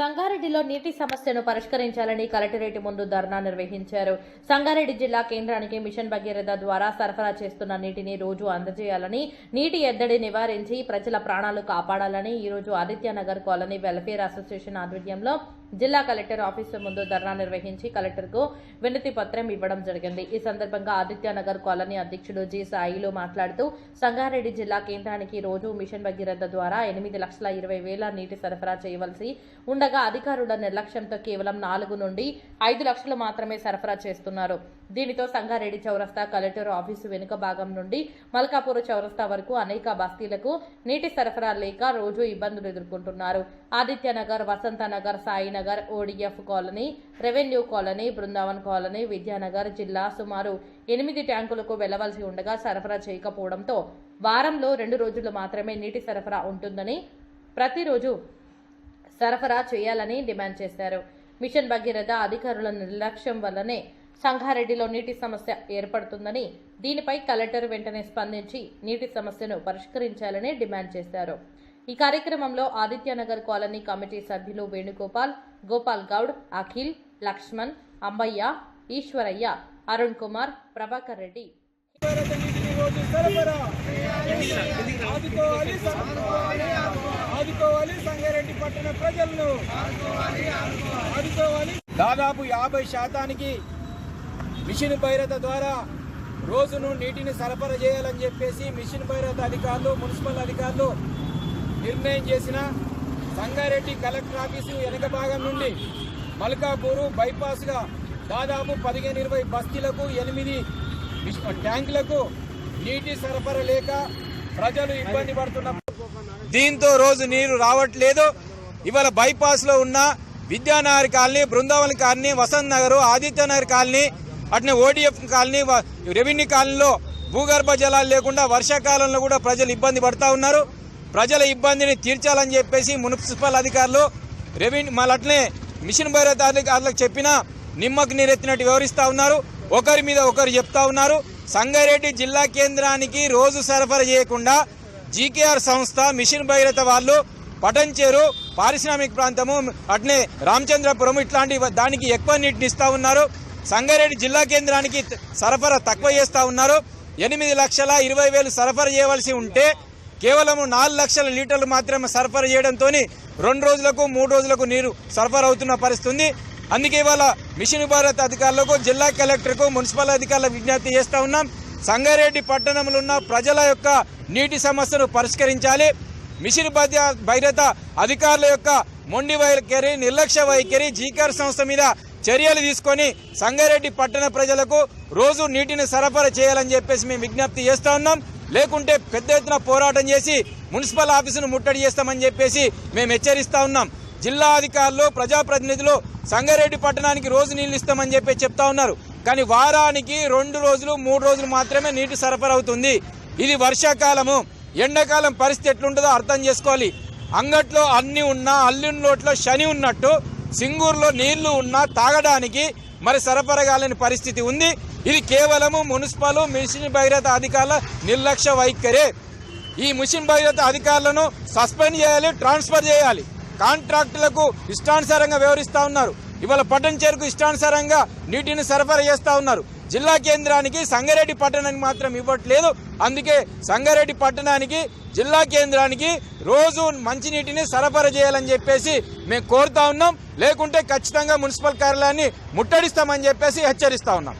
సంగారెడ్డిలో నీటి సమస్యను పరిష్కరించాలని కలెక్టరేట్ ముందు ధర్నా నిర్వహించారు. సంగారెడ్డి జిల్లా కేంద్రానికి మిషన్ భగీరథ ద్వారా సరఫరా చేస్తున్న నీటిని రోజు అందజేయాలని నీటి ఎద్దడి నివారించి ప్రజల ప్రాణాలు కాపాడాలని ఈ రోజు ఆదిత్యనగర్ కాలనీ వెల్ఫేర్ అసోసియేషన్ ఆధ్వర్యంలో జిల్లా కలెక్టర్ ఆఫీసు ముందు ధర్నా నిర్వహించి కలెక్టర్కు వినతి పత్రం ఇవ్వడం జరిగింది. ఈ సందర్భంగా ఆదిత్యనగర్ కాలనీ అధ్యక్షుడు జి సాయిలు మాట్లాడుతూ సంగారెడ్డి జిల్లా కేంద్రానికి రోజు మిషన్ భగీరథ ద్వారా ఎనిమిది లక్షల ఇరవై వేల నీటి సరఫరా చేయవలసి ఉండగా అధికారుల నిర్లక్ష్యంతో కేవలం నాలుగు నుండి ఐదు లక్షలు మాత్రమే సరఫరా చేస్తున్నారు. దీనితో సంగారెడ్డి చౌరస్తా కలెక్టర్ ఆఫీసు వెనుక భాగం నుండి మల్కాపూర్ చౌరస్తా వరకు అనేక బస్తీలకు నీటి సరఫరా లేక రోజు ఇబ్బందులు ఎదుర్కొంటున్నారు. Adityanagar Vasanthnagar Sainagar ODF colony revenue colony Brindavan colony Vidyanagar జిల్లా సుమారు ఎనిమిది ట్యాంకులకు వెళ్ళవలసి ఉండగా సరఫరా చేయకపోవడంతో వారంలో రెండు రోజులు మాత్రమే నీటి సరఫరా ఉంటుందని ప్రతిరోజు సరఫరా చేయాలని డిమాండ్ చేశారు. మిషన్ భగీరథ అధికారుల నిర్లక్ష్యం వల్లనే సంగారెడ్డిలో నీటి సమస్య ఏర్పడుతుందని దీనిపై కలెక్టర్ వెంటనే స్పందించి నీటి సమస్యను పరిష్కరించాలని డిమాండ్ చేశారు. ఈ కార్యక్రమంలో ఆదిత్యనగర్ కాలనీ కమిటీ సభ్యులు వేణుగోపాల్ గోపాల్ గౌడ్ అఖిల్ లక్ష్మణ్ అంబయ్య ఈశ్వరయ్య అరుణ్ కుమార్ ప్రభాకర్ రెడ్డి. భారత రోజు సరఫరా ఆదుకోవాలి ఆదుకోవాలి ఆదుకోవాలి సంగారెడ్డి పట్టణ ప్రజలను ఆదుకోవాలి దాదాపు యాభై శాతానికి మిషన్ భైరత ద్వారా రోజును నీటిని సరఫరా చేయాలని చెప్పేసి మిషన్ భైరత అధికారులు మున్సిపల్ అధికారులు నిర్ణయం చేసిన సంగారెడ్డి కలెక్టర్ ఆఫీసు వెనక భాగం నుండి మల్కాపూరు బైపాస్గా దాదాపు పదిహేను ఇరవై బస్తీలకు ఎనిమిది ట్యాంకులకు నీటి సరఫరా లేక ప్రజలు ఇబ్బంది పడుతున్న దీంతో రోజు నీరు రావట్లేదు. ఇవాళ బైపాస్లో ఉన్న Vidyanagar colony Brindavan colony Vasanth Nagar Adityanagar colony అట్నే ఓడిఎఫ్ కాలనీ రెవెన్యూ కాలనీలో భూగర్భ జలాలు లేకుండా వర్షాకాలంలో కూడా ప్రజలు ఇబ్బంది పడతా ఉన్నారు. ప్రజల ఇబ్బందిని తీర్చాలని చెప్పేసి మున్సిపల్ అధికారులు రెవెన్యూ మళ్ళీ అట్లే మిషన్ భైరత్ అధికారులకు చెప్పినా నిమ్మకు నీరెత్తినట్టు వివరిస్తూ ఉన్నారు. ఒకరి మీద ఒకరు చెప్తా ఉన్నారు. సంగారెడ్డి జిల్లా కేంద్రానికి రోజు సరఫరా చేయకుండా జీకేఆర్ సంస్థ మిషన్ భగీరథ వాళ్ళు పటంచేరు పారిశ్రామిక ప్రాంతము అట్నే రామచంద్రపురం ఇట్లాంటి దానికి ఎక్కువ నీటిని ఇస్తూ ఉన్నారు. సంగారెడ్డి జిల్లా కేంద్రానికి సరఫరా తక్కువ చేస్తూ ఉన్నారు. ఎనిమిది లక్షల ఇరవై వేలు సరఫరా చేయవలసి ఉంటే కేవలం నాలుగు లక్షల లీటర్లు మాత్రమే సరఫరా చేయడంతో రెండు రోజులకు మూడు రోజులకు నీరు సరఫరా అవుతున్న పరిస్థితి అందుకే ఇవాళ మిషన్ భారత్ అధికారులకు జిల్లా కలెక్టర్కు మున్సిపల్ అధికారులకు విజ్ఞప్తి చేస్తూ ఉన్నాం. సంగారెడ్డి పట్టణంలో ఉన్న ప్రజల యొక్క నీటి సమస్యను పరిష్కరించాలి. మిషన్ భద్ర- భైరత అధికారుల యొక్క మొండి వైఖరి నిర్లక్ష్య వైఖరి జీకార్ సంస్థ మీద చర్యలు తీసుకొని సంగారెడ్డి పట్టణ ప్రజలకు రోజు నీటిని సరఫరా చేయాలని చెప్పేసి మేము విజ్ఞప్తి చేస్తా ఉన్నాం. లేకుంటే పెద్ద ఎత్తున పోరాటం చేసి మున్సిపల్ ఆఫీసును ముట్టడి చేస్తామని చెప్పేసి మేము హెచ్చరిస్తా ఉన్నాం. జిల్లా అధికారులు ప్రజాప్రతినిధులు సంగారెడ్డి పట్టణానికి రోజు నీళ్ళు ఇస్తామని చెప్పి చెప్తా ఉన్నారు. కానీ వారానికి రెండు రోజులు మూడు రోజులు మాత్రమే నీటి సరఫరా అవుతుంది ఇది వర్షాకాలము. ఎండాకాలం పరిస్థితి ఎట్లుంటుందో అర్థం చేసుకోవాలి. అంగట్లో అన్ని ఉన్నా అల్లిన లోట్లో శని ఉన్నట్టు సింగూరులో నీళ్ళు ఉన్నా తాగడానికి మరి సరఫరా కాలేని పరిస్థితి ఉంది. ఇది కేవలము మున్సిపల్ మిషన్ భగీరథ అధికారుల నిర్లక్ష్య వైఖరే. ఈ మిషన్ భగీరథ అధికారులను సస్పెండ్ చేయాలి ట్రాన్స్ఫర్ చేయాలి. కాంట్రాక్టులకు ఇష్టానుసారంగా వ్యవహరిస్తా ఉన్నారు. ఇవాళ పట్టణ చేరుకు ఇష్టానుసారంగా నీటిని సరఫరా చేస్తూ ఉన్నారు. జిల్లా కేంద్రానికి సంగారెడ్డి పట్టణానికి మాత్రం ఇవ్వట్లేదు. అందుకే సంగారెడ్డి పట్టణానికి జిల్లా కేంద్రానికి రోజు మంచినీటిని సరఫరా చేయాలని చెప్పేసి మేము కోరుతా ఉన్నాం. లేకుంటే ఖచ్చితంగా మున్సిపల్ కార్యాలయాన్ని ముట్టడిస్తామని చెప్పేసి హెచ్చరిస్తా ఉన్నాం.